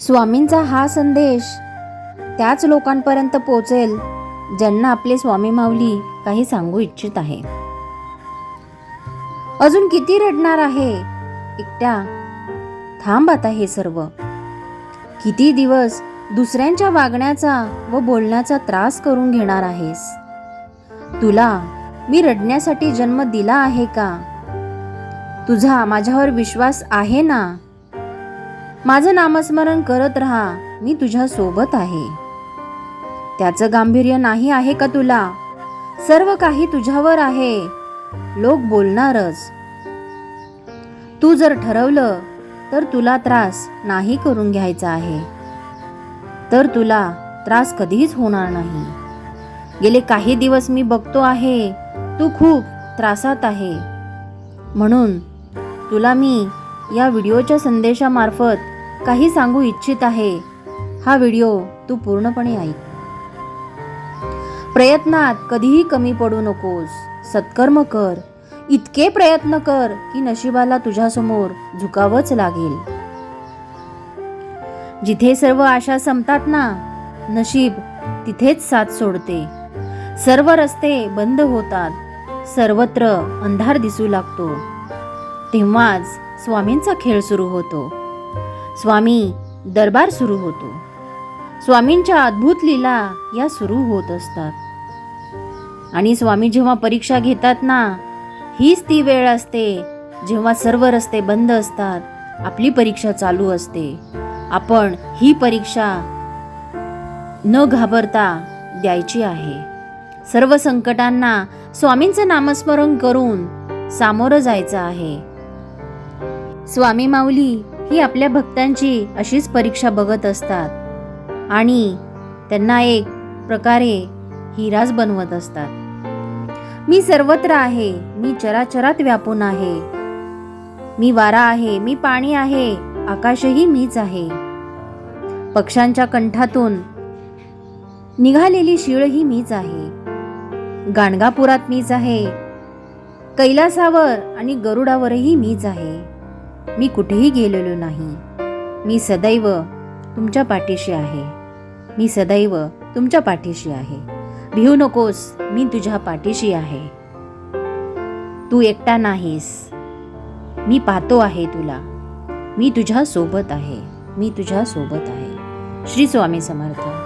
स्वामींचा हा संदेश त्याच लोकांपर्यंत पोचेल ज्यांना आपले स्वामी माऊली काही सांगू इच्छित आहे. अजून किती रडणार आहे? एकट्या थांब आता हे सर्व. किती दिवस दुसऱ्यांच्या वागण्याचा व बोलण्याचा त्रास करून घेणार आहेस? तुला मी रडण्यासाठी जन्म दिला आहे का? तुझा माझ्यावर विश्वास आहे ना? माझं नामस्मरण करत राहा मी तुझ्या सोबत आहे. त्याचं गांभीर्य नाही आहे का तुला? सर्व काही तुझ्यावर आहे. लोक बोलणारच. तू जर ठरवलं तर तुला त्रास नाही करून घ्यायचा आहे. तर तुला त्रास कधीच होणार नाही. गेले काही दिवस मी बघतो आहे तू खूप त्रासात आहे. म्हणून तुला मी या व्हिडिओच्या संदेशामार्फत काही सांगू इच्छित आहे. हा व्हिडिओ तू पूर्णपणे ऐक. प्रयत्नात कधीही कमी पडू नकोस. सत्कर्म कर. इतके प्रयत्न कर की नशिबाला तुझ्यासमोर झुकावंच लागेल. जिथे सर्व आशा संपतात ना नशीब तिथेच साथ सोडते. सर्व रस्ते बंद होतात. सर्वत्र अंधार दिसू लागतो. तेव्हाच स्वामींचा खेळ सुरू होतो. स्वामी दरबार सुरू होतो. स्वामींच्या अद्भुत लीला या सुरू होत असतात. आणि स्वामी जेव्हा परीक्षा घेतात ना हीच ती वेळ असते जेव्हा सर्व रस्ते बंद असतात आपली परीक्षा चालू असते. आपण ही परीक्षा न घाबरता द्यायची आहे. सर्व संकटांना स्वामींचं नामस्मरण करून सामोरं जायचं आहे. स्वामी माऊली ही आपल्या भक्तांची अशीच परीक्षा बघत असतात. आणि त्यांना एक प्रकारे हिराज बनवत असतात. मी सर्वत्र आहे मी चराचरात व्यापून आहे. मी वारा आहे मी पाणी आहे आकाशही मीच आहे. पक्ष्यांच्या कंठातून निघालेली शिळही मीच आहे. गाणगापुरात मीच आहे. कैलासावर आणि गरुडावरही मीच आहे. मी कुठेही गेलेलो नाही. मी सदैव तुमच्या पाठीशी आहे. मी सदैव तुमच्या पाठीशी आहे. भिऊ नकोस मी तुझ्या पाठीशी आहे. तू एकटा नाहीस. मी पाहतो आहे तुला. मी तुझ्या सोबत आहे. मी तुझ्या सोबत आहे. श्री स्वामी समर्थ.